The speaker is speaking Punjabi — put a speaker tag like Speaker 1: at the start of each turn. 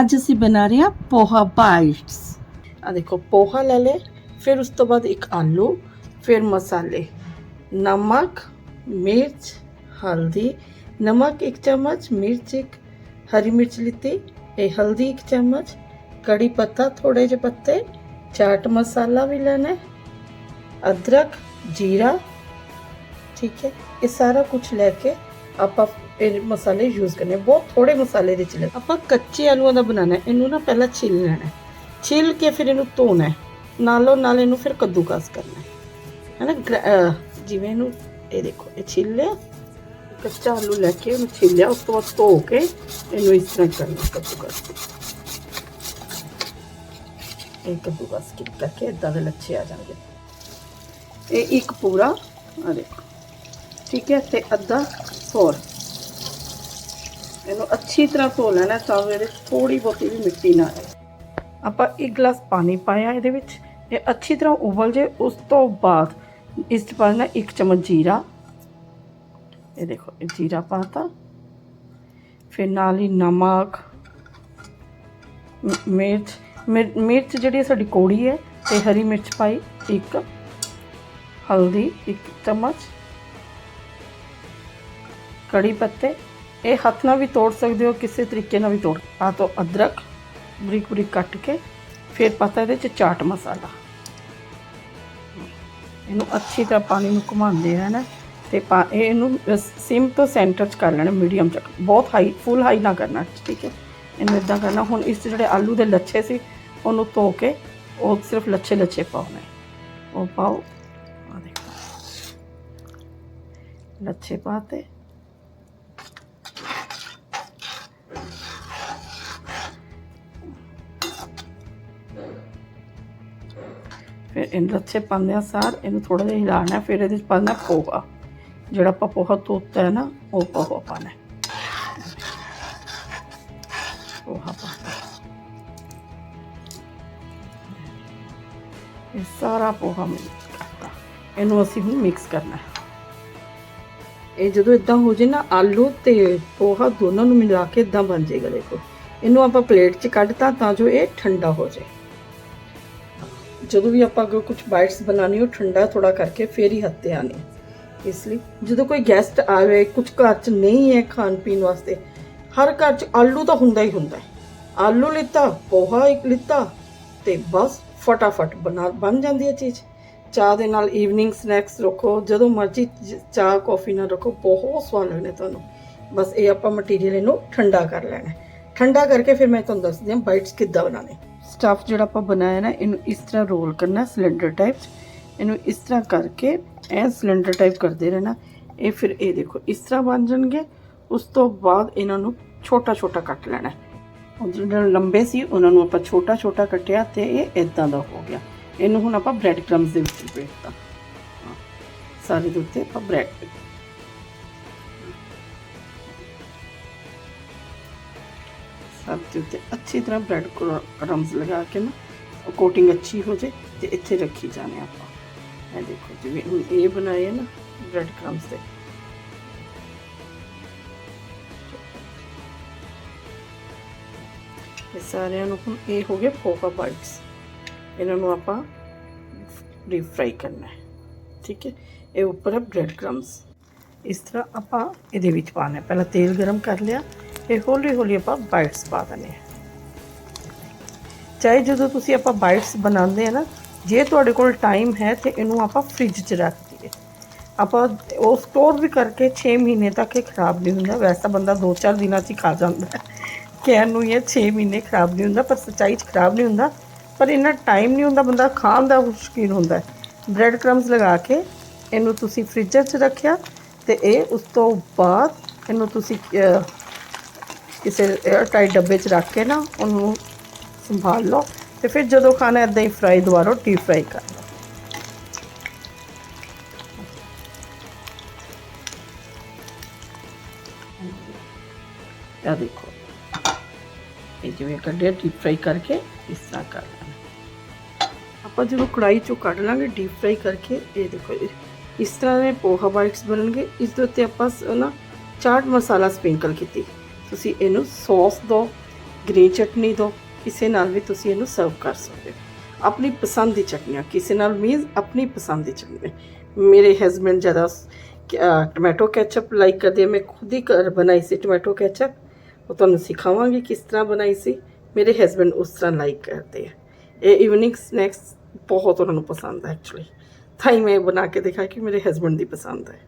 Speaker 1: ਅੱਜ ਅਸੀਂ ਬਣਾ ਰਹੇ ਹਾਂ ਪੋਹਾ ਬਾਈਟਸ।
Speaker 2: ਆ ਦੇਖੋ, ਪੋਹਾ ਲੈ ਲੈ ਫਿਰ ਉਸ ਤੋਂ ਬਾਅਦ ਇੱਕ ਆਲੂ, ਫਿਰ ਮਸਾਲੇ। ਨਮਕ, ਮਿਰਚ, ਹਲਦੀ। ਨਮਕ ਇੱਕ ਚਮਚ, ਮਿਰਚ ਇੱਕ ਹਰੀ ਮਿਰਚ ਲਿੱਤੀ। ਇਹ ਹਲਦੀ ਇੱਕ ਚਮਚ, ਕੜੀ ਪੱਤਾ ਥੋੜੇ ਜਿਹੇ ਪੱਤੇ, ਚਾਟ ਮਸਾਲਾ ਵੀ ਲੈਣਾ ਅਦਰਕ, ਜੀਰਾ, ਠੀਕ ਹੈ, ਇਹ ਸਾਰਾ ਕੁਝ ਲੈ ਕੇ ਆਪਾਂ ਇਹ ਮਸਾਲੇ ਯੂਜ਼ ਕਰਨੇ ਬਹੁਤ ਥੋੜੇ ਮਸਾਲੇ ਦੇ ਚਲੇ ਆਪਾਂ ਕੱਚੇ ਆਲੂਆਂ ਦਾ ਬਣਾਉਣਾ ਇਹਨੂੰ ਨਾ ਪਹਿਲਾਂ ਛਿੱਲ ਲੈਣਾ ਛਿੱਲ ਕੇ ਫਿਰ ਇਹਨੂੰ ਧੋਣਾ ਨਾਲੋਂ ਨਾਲ ਇਹਨੂੰ ਫਿਰ ਕੱਦੂਕਸ ਕਰਨਾ ਹੈ। ਹੈਨਾ? ਜਿਵੇਂ ਇਹਨੂੰ ਇਹ ਦੇਖੋ, ਇਹ ਛਿੱਲ ਲਿਆ। ਕੱਚਾ ਆਲੂ ਲੈ ਕੇ ਉਹਨੂੰ ਛਿੱਲਿਆ ਉਸ ਤੋਂ ਬਾਅਦ ਧੋ ਕੇ ਇਹਨੂੰ ਇਸ ਤਰ੍ਹਾਂ ਕਰਨਾ ਕੱਦੂਕਸ। ਇਹ ਕੱਦੂਕਸ ਕੀ ਕਰਕੇ ਇਦਾਂ ਦੇ ਲੱਛੇ ਆ ਜਾਣਗੇ। ਇਹ ਇੱਕ ਪੂਰਾ ਆ ਦੇਖੋ। ਠੀਕ ਹੈ? ਤੇ ਅੱਧਾ ਹੋਰ। ਇਹਨੂੰ ਅੱਛੀ ਤਰ੍ਹਾਂ ਧੋ ਲੈਣਾ ਤਾਂ ਇਹਦੇ ਥੋੜੀ ਬਹੁਤੀ ਵੀ ਮਿੱਟੀ ਨਾ ਆਏ। ਆਪਾਂ ਇੱਕ ਗਲਾਸ ਪਾਣੀ ਪਾਇਆ ਇਹਦੇ ਵਿੱਚ। ਇਹ ਅੱਛੀ ਤਰ੍ਹਾਂ ਉਬਲ ਜੇ ਉਸ ਤੋਂ ਬਾਅਦ ਇਸ 'ਚ ਪਾਣਾ ਇੱਕ ਚਮਚ ਜੀਰਾ। ਇਹ ਦੇਖੋ, ਇਹ ਜੀਰਾ ਪਾਤਾ। ਫਿਰ ਨਾਲ ਹੀ ਨਮਕ ਮਿਰਚ। ਮਿਰ- ਮਿਰਚ ਜਿਹੜੀ ਸਾਡੀ ਕੋੜੀ ਹੈ ਤੇ ਹਰੀ ਮਿਰਚ ਪਾਈ, ਇੱਕ। ਹਲਦੀ, ਇੱਕ ਚਮਚ। ਕੜੀ ਪੱਤੇ। ਇਹ ਹੱਥ ਨਾਲ ਵੀ ਤੋੜ ਸਕਦੇ ਹੋ, ਕਿਸੇ ਤਰੀਕੇ ਨਾਲ ਵੀ ਤੋੜ। ਆ ਤੋਂ ਅਦਰਕ ਬਰੀਕ ਬਰੀਕ ਕੱਟ ਕੇ, ਫਿਰ ਪਾਤਾ ਇਹਦੇ ਚ ਚਾਟ ਮਸਾਲਾ। ਇਹਨੂੰ ਅੱਛੀ ਤਰ੍ਹਾਂ ਪਾਣੀ ਨੂੰ ਘੁਮਾਉਂਦੇ ਰਹਿਣਾ ਤੇ ਪਾ ਇਹਨੂੰ ਸਿਮ ਤੋਂ ਸੈਂਟਰ ਚ ਕਰ ਲੈਣਾ, ਮੀਡੀਅਮ ਚ। ਬਹੁਤ ਹਾਈ, ਫੁੱਲ ਹਾਈ ਨਾ ਕਰਨਾ, ਠੀਕ ਹੈ। ਇਹਨੂੰ ਇਦਾਂ ਕਰਨਾ, ਹੁਣ ਇਸ 'ਚ ਜਿਹੜੇ ਆਲੂ ਦੇ ਲੱਛੇ ਸੀ, ਉਹਨੂੰ ਧੋ ਕੇ ਉਹ ਸਿਰਫ ਲੱਛੇ ਲੱਛੇ ਪਾਉਣੇ। ਉਹ ਪਾਓ। ਆ ਦੇਖੋ। ਲੱਛੇ ਪਾਤੇ। ਫਿਰ ਇਹਨੂੰ ਲੱਛੇ ਪਾਉਂਦੇ ਆ ਸਾਰ, ਇਹਨੂੰ ਥੋੜਾ ਜਿਹਾ ਹਿਲਾਣਾ ਫਿਰ ਇਹਦੇ ਵਿੱਚ ਪਾਉਣਾ ਪੋਹਾ। ਜਿਹੜਾ ਆਪਾਂ ਪੋਹਾ ਤੋਤਾ ਹੈ ਨਾ, ਉਹ ਪੋਹਾ ਪਾਣਾ ਪੋਹਾ ਪਾਣਾ ਇਹ ਸਾਰਾ ਪੋਹਾ ਮਿਕਸ ਕਰਤਾ। ਇਹਨੂੰ ਅਸੀਂ ਹੁਣ ਮਿਕਸ ਕਰਨਾ ਹੈ। ਇਹ ਜਦੋਂ ਇਦਾਂ ਹੋ ਜੇ ਨਾ ਆਲੂ ਤੇ ਪੋਹਾ ਦੋਨਾਂ ਨੂੰ ਮਿਲਾ ਕੇ ਇਦਾਂ ਬਣ ਜਾਏਗਾ, ਦੇਖੋ। ਇਹਨੂੰ ਆਪਾਂ ਪਲੇਟ 'ਚ ਕੱਢਤਾ ਤਾਂ ਜੋ ਇਹ ਠੰਡਾ ਹੋ ਜਾਏ। ਜਦੋਂ ਵੀ ਆਪਾਂ ਅਗਰ ਕੁਝ ਬਾਈਟਸ ਬਣਾਉਣੀ ਹੋ ਠੰਡਾ ਥੋੜਾ ਕਰਕੇ ਫੇਰ ਹੀ ਹੱਥੇ ਆਣੀ ਇਸ ਲਈ ਜਦੋਂ ਕੋਈ ਗੈਸਟ ਆਵੇ ਕੁਝ ਘਰ 'ਚ ਨਹੀਂ ਹੈ ਖਾਣ ਪੀਣ ਵਾਸਤੇ, ਹਰ ਘਰ 'ਚ ਆਲੂ ਤਾਂ ਹੁੰਦਾ ਹੀ ਹੁੰਦਾ ਹੈ। ਆਲੂ ਲਿੱਤਾ, ਪੋਹਾ ਇੱਕ ਲਿੱਤਾ ਤੇ ਬਸ ਫਟਾਫਟ ਬਣਾ, ਬਣ ਜਾਂਦੀ ਹੈ ਚੀਜ਼। ਚਾਹ ਦੇ ਨਾਲ ਈਵਨਿੰਗ ਸਨੈਕਸ ਰੱਖੋ, ਜਦੋਂ ਮਰਜ਼ੀ ਚਾਹ ਕੌਫੀ ਨਾਲ ਰੱਖੋ, ਬਹੁਤ ਸਵਾਦ ਲੱਗਣੇ ਤੁਹਾਨੂੰ। ਬਸ ਇਹ ਆਪਾਂ ਮਟੀਰੀਅਲ ਇਹਨੂੰ ਠੰਡਾ ਕਰ ਲੈਣਾ ਠੰਡਾ ਕਰਕੇ ਫਿਰ ਮੈਂ ਤੁਹਾਨੂੰ ਦੱਸਦੀ ਹਾਂ ਬਾਈਟਸ ਕਿੱਦਾਂ ਬਣਾਉਣੇ। ਸਟਫ ਜਿਹੜਾ ਆਪਾਂ ਬਣਾਇਆ ਨਾ, ਇਹਨੂੰ ਇਸ ਤਰ੍ਹਾਂ ਰੋਲ ਕਰਨਾ ਸਿਲੰਡਰ ਟਾਈਪ ਇਹਨੂੰ ਇਸ ਤਰ੍ਹਾਂ ਕਰਕੇ ਐ ਸਿਲੰਡਰ ਟਾਈਪ ਕਰਦੇ ਰਹਿਣਾ। ਇਹ ਫਿਰ ਇਹ ਦੇਖੋ, ਇਸ ਤਰ੍ਹਾਂ ਬਣ ਜਾਣਗੇ। ਉਸ ਤੋਂ ਬਾਅਦ ਇਹਨਾਂ ਨੂੰ ਛੋਟਾ ਛੋਟਾ ਕੱਟ ਲੈਣਾ। ਜਿਹੜੇ ਲੰਬੇ ਸੀ, ਉਹਨਾਂ ਨੂੰ ਆਪਾਂ ਛੋਟਾ ਛੋਟਾ ਕੱਟਿਆ ਤੇ ਇਹ ਇਦਾਂ ਦਾ ਹੋ ਗਿਆ। ਇਹਨੂੰ ਹੁਣ ਆਪਾਂ ਬ੍ਰੈਡ ਕ੍ਰਮਸ ਦੇ ਵਿੱਚ ਲਪੇਟਤਾ ਸਾਰੇ ਦੇ ਉੱਤੇ ਆਪਾਂ ਬ੍ਰੈਡ ਸਭ ਦੇ ਉੱਤੇ ਅੱਛੀ ਤਰ੍ਹਾਂ ਬ੍ਰੈਡ ਕ੍ਰਮਸ ਲਗਾ ਕੇ ਨਾ ਕੋਟਿੰਗ ਅੱਛੀ ਹੋ ਜੇ ਤੇ ਇੱਥੇ ਰੱਖੀ ਜਾਣੇ ਆਪਾਂ ਇਹ ਦੇਖੋ ਜਿਵੇਂ ਹੁਣ ਇਹ ਬਣਾਏ ਆ ਨਾ ਬ੍ਰੈਡ ਕ੍ਰਮਸ ਦੇ ਇਹ ਸਾਰਿਆਂ ਨੂੰ ਹੁਣ ਇਹ ਹੋ ਗਏ ਪੋਹਾ ਬਾਈਟਸ ਇਹਨਾਂ ਨੂੰ ਆਪਾਂ ਡੀਪ ਫਰਾਈ ਕਰਨਾ ਹੈ ਠੀਕ ਹੈ ਇਹ ਉੱਪਰ ਹੈ ਬ੍ਰੈਡ ਕ੍ਰਮਸ ਇਸ ਤਰ੍ਹਾਂ ਆਪਾਂ ਇਹਦੇ ਵਿੱਚ ਪਾਣਾ ਪਹਿਲਾਂ ਤੇਲ ਗਰਮ ਕਰ ਲਿਆ ਇਹ ਹੌਲੀ ਹੌਲੀ ਆਪਾਂ ਬਾਈਟਸ ਪਾ ਦਿੰਦੇ ਹਾਂ। ਚਾਹੇ ਜਦੋਂ ਤੁਸੀਂ ਆਪਾਂ ਬਾਈਟਸ ਬਣਾਉਂਦੇ ਆ ਨਾ, ਜੇ ਤੁਹਾਡੇ ਕੋਲ ਟਾਈਮ ਹੈ ਤੇ ਇਹਨੂੰ ਆਪਾਂ ਫ੍ਰਿਜ 'ਚ ਰੱਖ ਦਈਏ। ਆਪਾਂ ਉਹ ਸਟੋਰ ਵੀ ਕਰਕੇ 6 ਮਹੀਨੇ ਤੱਕ ਇਹ ਖਰਾਬ ਨਹੀਂ ਹੁੰਦਾ। ਵੈਸਾ ਬੰਦਾ 2-4 ਦਿਨਾਂ 'ਚ ਹੀ ਖਾ ਜਾਂਦਾ ਕਹਿਣ ਨੂੰ ਇਹ 6 ਮਹੀਨੇ ਖਰਾਬ ਨਹੀਂ ਹੁੰਦਾ, ਪਰ ਸੱਚਾਈ 'ਚ ਖਰਾਬ ਨਹੀਂ ਹੁੰਦਾ। ਪਰ ਇੰਨਾ ਟਾਈਮ ਨਹੀਂ ਹੁੰਦਾ, ਬੰਦਾ ਖਾਣ ਦਾ ਸ਼ੌਕੀਨ ਹੁੰਦਾ ਹੈ। ਬ੍ਰੈਡ ਕ੍ਰਮਸ ਲਗਾ ਕੇ ਇਹਨੂੰ ਤੁਸੀਂ ਫ੍ਰਿਜ 'ਚ ਰੱਖਿਆ। ਤੇ ਇਹ ਉਸ ਤੋਂ ਬਾਅਦ ਇਹਨੂੰ ਤੁਸੀਂ ਕਿਸੇ 에ਅਰ ਟਾਈਟ ਡੱਬੇ 'ਚ ਰੱਖ ਕੇ ਨਾ ਉਹਨੂੰ ਸੰਭਾਲ ਲਓ ਤੇ ਫਿਰ ਜਦੋਂ ਖਾਣਾ ਇਦਾਂ ਹੀ ਫਰਾਈ ਦੁਬਾਰਾ ਡੀਪ ਫਰਾਈ ਕਰ ਲਓ। ਇਹ ਦੇਖੋ। ਇਹ ਜਿਵੇਂ ਕੱਢਿਆ ਡੀਪ ਫਰਾਈ ਕਰਕੇ ਇਸ ਤਰ੍ਹਾਂ ਕਰ ਲੈਣਾ ਆਪਾਂ ਜਦੋਂ ਕੜਾਈ ਚੋਂ ਕੱਢ ਲਾਂਗੇ ਡੀਪ ਫਰਾਈ ਕਰਕੇ, ਇਹ ਦੇਖੋ ਇਸ ਤਰ੍ਹਾਂ ਦੇ ਪੋਹਾ ਬਾਈਟਸ ਬਣਨਗੇ। ਇਸ ਦੇ ਉੱਤੇ ਆਪਾਂ ਨਾ ਚਾਟ ਮਸਾਲਾ ਸਪ੍ਰਿੰਕਲ ਕੀਤੀ। ਤੁਸੀਂ ਇਹਨੂੰ ਸੌਸ ਦਿਓ ਗ੍ਰੀਨ ਚਟਨੀ ਦੋ ਕਿਸੇ ਨਾਲ ਵੀ ਤੁਸੀਂ ਇਹਨੂੰ ਸਰਵ ਕਰ ਸਕਦੇ ਹੋ। ਆਪਣੀ ਪਸੰਦ ਦੀ ਚਟਨੀਆਂ ਕਿਸੇ ਨਾਲ ਮੀਨਸ ਆਪਣੀ ਪਸੰਦ ਦੀ ਚਟਨੀ। ਮੇਰੇ ਹਸਬੰਡ ਜ਼ਿਆਦਾ ਅਹ, ਟੋਮੈਟੋ ਕੈਚਅਪ ਲਾਈਕ ਕਰਦੇ ਮੈਂ ਖੁਦ ਹੀ ਘਰ ਬਣਾਈ ਸੀ ਟੋਮੈਟੋ ਕੈਚਅਪ ਉਹ ਤੁਹਾਨੂੰ ਸਿਖਾਵਾਂਗੀ ਕਿਸ ਤਰ੍ਹਾਂ ਬਣਾਈ ਸੀ। ਮੇਰੇ ਹਸਬੰਡ ਉਸ ਤਰ੍ਹਾਂ ਲਾਈਕ ਕਰਦੇ ਆ। ਇਹ ਇਵਨਿੰਗ ਸਨੈਕਸ ਬਹੁਤ ਉਹਨਾਂ ਨੂੰ ਪਸੰਦ ਹੈ ਐਕਚੁਅਲੀ ਤਾਂ ਹੀ ਮੈਂ ਬਣਾ ਕੇ ਦਿਖਾਇਆ ਕਿ ਮੇਰੇ ਹਸਬੰਡ ਦੀ ਪਸੰਦ ਹੈ।